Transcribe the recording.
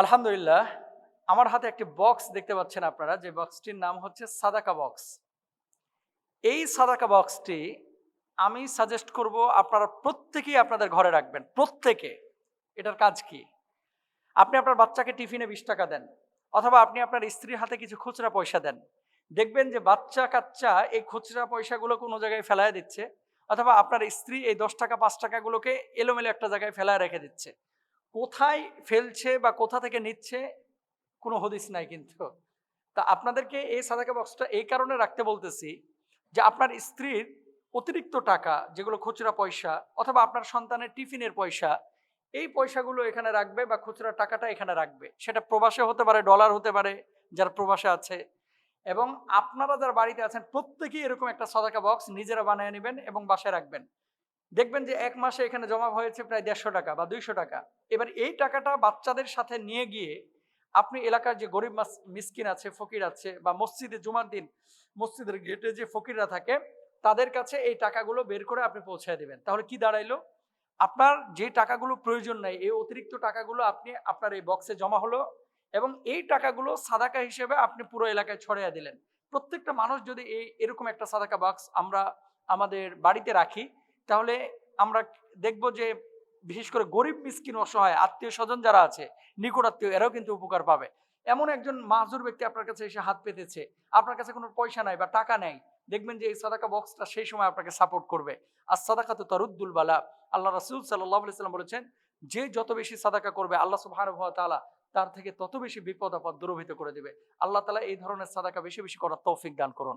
আলহামদুলিল্লাহ, আমার হাতে একটি বক্স দেখতে পাচ্ছেন আপনারা, যে বক্সটির নাম হচ্ছে সাদাকা বক্স এই সাদাকা বক্সটি আমি সাজেস্ট করব আপনারা প্রত্যেকেই আপনাদের ঘরে রাখবেন, প্রত্যেকে। এটার কাজ কি? আপনি আপনার বাচ্চাকে টিফিনে বিশ টাকা দেন, অথবা আপনি আপনার স্ত্রীর হাতে কিছু খুচরা পয়সা দেন। দেখবেন যে বাচ্চা কাচ্চা এই খুচরা পয়সাগুলো কোনো জায়গায় ফেলায় দিচ্ছে, অথবা আপনার স্ত্রী এই দশ টাকা, পাঁচ টাকাগুলোকে এলোমেলো একটা জায়গায় ফেলায় রেখে দিচ্ছে। কোথায় ফেলছে বা কোথা থেকে নিচ্ছে কোনো হদিস নাই কিন্তু। তা আপনাদেরকে এই সাদাকা বক্সটা এই কারণে রাখতে বলতেছি যে আপনার স্ত্রীর অতিরিক্ত টাকা, যেগুলো খুচরা পয়সা অথবা আপনার সন্তানের টিফিনের পয়সা, এই পয়সাগুলো এখানে রাখবে বা খুচরা টাকাটা এখানে রাখবে। সেটা প্রবাসে হতে পারে ডলার হতে পারে, যারা প্রবাসে আছে। এবং আপনারা যারা বাড়িতে আছেন, প্রত্যেকেই এরকম একটা সাদাকা বক্স নিজেরা বানিয়ে নেবেন এবং বাসায় রাখবেন। দেখবেন যে এক মাসে এখানে জমা হয়েছে প্রায় দেড়শো টাকা বা দুইশো টাকা। এবার এই টাকাটা বাচ্চাদের সাথে নিয়ে গিয়ে আপনি এলাকার যে গরিব মাস- মিসকিন আছে, ফকির আছে বা মসজিদে জুমার দিন মসজিদের গেটে যে ফকিররা থাকে, তাদের কাছে এই টাকাগুলো বের করে আপনি পৌঁছায় দেবেন। তাহলে কি দাঁড়াইলো? আপনার যে টাকাগুলো প্রয়োজন নাই, এই অতিরিক্ত টাকাগুলো আপনি আপনার এই বক্সে জমা হলো এবং এই টাকাগুলো সাদাকা হিসেবে আপনি পুরো এলাকায় ছড়িয়ে দিলেন। প্রত্যেকটা মানুষ যদি এই এরকম একটা সাদাকা বক্স আমরা আমাদের বাড়িতে রাখি তাহলে আমরা দেখব যে, বিশেষ করে গরিব, মিসকিন, অসহায়, আত্মীয় স্বজন যারা আছে, নিকট আত্মীয়, এরাও কিন্তু উপকার পাবে। এমন একজন মাজুর ব্যক্তি আপনার কাছে এসে হাত পেতেছে, আপনার কাছে কোনো পয়সা নাই বা টাকা নেই, দেখবেন যে এই সাদাকা বক্সটা সেই সময় আপনাকে সাপোর্ট করবে। আর সাদাকা তো তারুদ্দুল বালা, আল্লাহ রাসুল সাল্লাহ সাল্লাম বলেছেন, যে যত বেশি সাদাকা করবে, আল্লাহ সুবহানাহু ওয়া তাআলা তার থেকে তত বেশি বিপদ আপদ দূরভূত করে দেবে। আল্লাহ তালা এই ধরনের সাদাকা বেশি বেশি করার তৌফিক দান করুন।